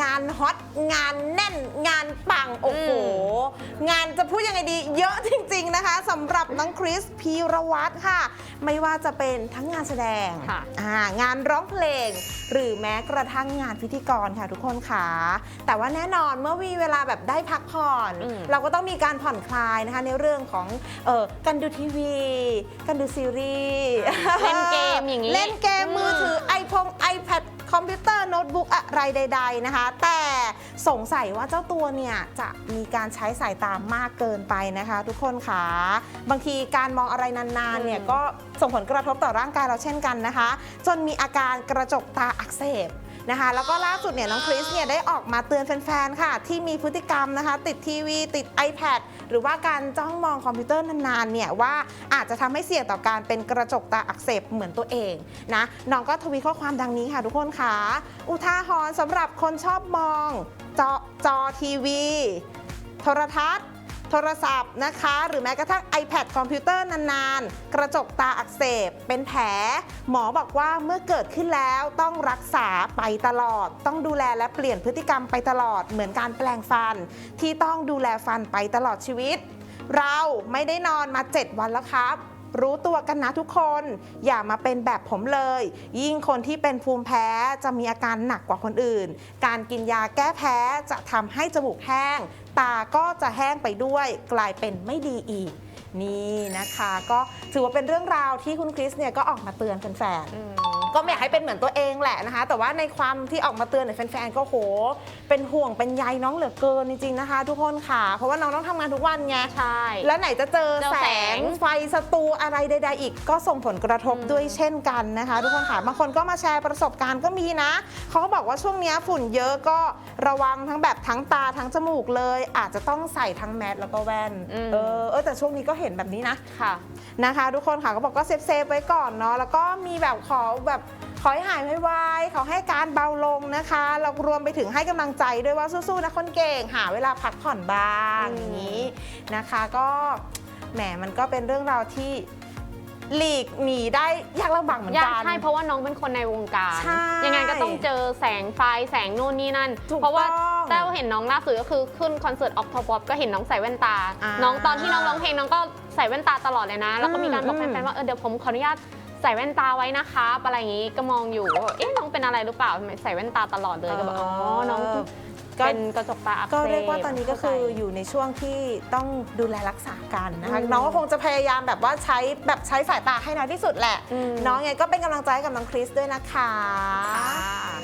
งานฮอตงานแน่นงานปัง โอ้โห งานจะพูดยังไงดี เยอะจริง ๆนะคะสำหรับน้องคริสพีรวัตรค่ะ ไม่ว่าจะเป็นทั้งงานแสดงค่ะ อ่างานร้องเพลง หรือแม้กระทั่งงานพิธีกรค่ะทุกคนค่ะ แต่ว่าแน่นอนเมื่อมีเวลาแบบได้พักผ่อน อืม เราก็ต้องมีการผ่อนคลายนะคะในเรื่องของเออการดูทีวี การดูซีรีส์ เล่นเกมอย่างนี้ เล่นเกมมือถือ iPhone iPad คอมพิวเตอร์ โน้ตบุ๊กอะไรใด ๆนะคะ แต่สงสัยว่าเจ้าตัวเนี่ยจะมีการใช้สายตามากเกินไปนะคะ ทุกคนค่ะ บางทีการมองอะไรนานๆเนี่ยอืมก็ส่งผลกระทบต่อร่างกายเราเช่นกันนะคะ จนมีอาการกระจกตาอักเสบ นะคะ แล้วก็ล่าสุดเนี่ยน้องคริสเนี่ยได้ออกมาเตือนแฟนๆ ค่ะ ที่มีพฤติกรรมนะคะ ติดทีวี ติด iPad หรือว่าการจ้องมองคอมพิวเตอร์นานๆเนี่ยว่าอาจจะทำให้เสี่ยงต่อการเป็นกระจกตาอักเสบเหมือนตัวเองนะน้องก็ทวีข้อความดังนี้ค่ะทุกคนค่ะ อุทาหรณ์สำหรับคนชอบมองจอจอทีวี โทรทัศน์ โทรศัพท์นะคะ หรือแม้กระทั่ง iPad คอมพิวเตอร์นานๆ กระจกตาอักเสบ เป็นแผล หมอบอกว่าเมื่อเกิดขึ้นแล้วต้องรักษาไปตลอด ต้องดูแลและเปลี่ยนพฤติกรรมไปตลอดเหมือนการแปลงฟัน ที่ต้องดูแลฟันไปตลอดชีวิต เราไม่ได้นอนมา 7 วันแล้วครับ รู้ตัวกันนะทุกคน อย่ามาเป็นแบบผมเลย ยิ่งคนที่เป็นภูมิแพ้จะมีอาการหนักกว่าคนอื่น การกินยาแก้แพ้จะทำให้จมูกแห้ง ตาก็จะแห้งไปด้วย กลายเป็นไม่ดีอีก นี่นะคะ ก็ถือว่าเป็นเรื่องราวที่คุณคริสเนี่ยก็ออกมาเตือนแฟนๆก็ไม่อยากให้เป็นเหมือนตัวเองแหละนะคะ แต่ว่าในความที่ออกมาเตือนเนี่ยแฟนๆก็โห เป็นห่วงเป็นใยน้องเหลือเกินจริงๆนะคะ ทุกคนค่ะ เพราะว่าน้องต้องทำงานทุกวันไงใช่ แล้วไหนจะเจอเจอแสแสงง ไฟสตูอะไรใด ๆ อีกก็ส่งผลกระทบอืมด้วยเช่นกันนะคะ ทุกคนค่ะบางคนก็มาแชร์ประสบการณ์ก็มีนะเขาก็บอกว่าช่วงเนี้ยฝุ่นเยอะก็ระวังทั้งแบบทั้งตาทั้งจมูกเลย อาจจะต้องใส่ทั้งแมสแล้วก็แว่นอืม เออเออแต่ช่วงนี้ก็เห็นแบบนี้นะ ค่ะ นะคะทุกคนค่ะก็บอกก็เซฟเซฟๆไว้ก่อนเนาะแล้วก็มีแบบขอแบบ ขอให้หายไวๆขอให้การเบาลงนะคะแล้วรวมไปถึงให้กำลังใจด้วยว่าสู้ๆนะคนเก่ง หาเวลาพักผ่อนบ้างอืมอย่างนี้นะคะ ก็แหมมันก็เป็นเรื่องราวที่หลีกหนีได้ยากลำบากเหมือนยากกันใช่เพราะว่าน้องเป็นคนในวงการใช่ยังไงก็ต้องเจอแสงไฟแสงนู่นนี่นั่นถูกเพราะว่าต้องแต้วเห็นน้องล่าสุดก็คือขึ้นคอนเสิร์ตออกทอปก็เห็นน้องใส่แว่นตาอ่าน้องตอนที่น้องร้องเพลงน้องก็ใส่แว่นตาตลอดเลยนะ แล้วก็มีการบอกอืมแฟนๆว่าเออเดี๋ยวผมขออนุญาต ใส่แว่นตาไว้นะครับอะไรอย่างนี้ก็มองอยู่ว่าเอ๊ะน้องเป็นอะไรหรือเปล่าทำไมใส่แว่นตาตลอดเลยก็บอกอ๋อน้องก็ เป็นกระจกตาอักเสบ ก็เรียกว่าตอนนี้ก็คือเข้าใจอยู่ในช่วงที่ต้องดูแลรักษากันนะคะอืมน้องก็คงจะพยายามแบบว่าใช้แบบใช้สายตาให้น้อยที่สุดแหละ อืม น้องไงก็เป็นกำลังใจให้กับน้องคริสด้วยนะคะ ค่ะ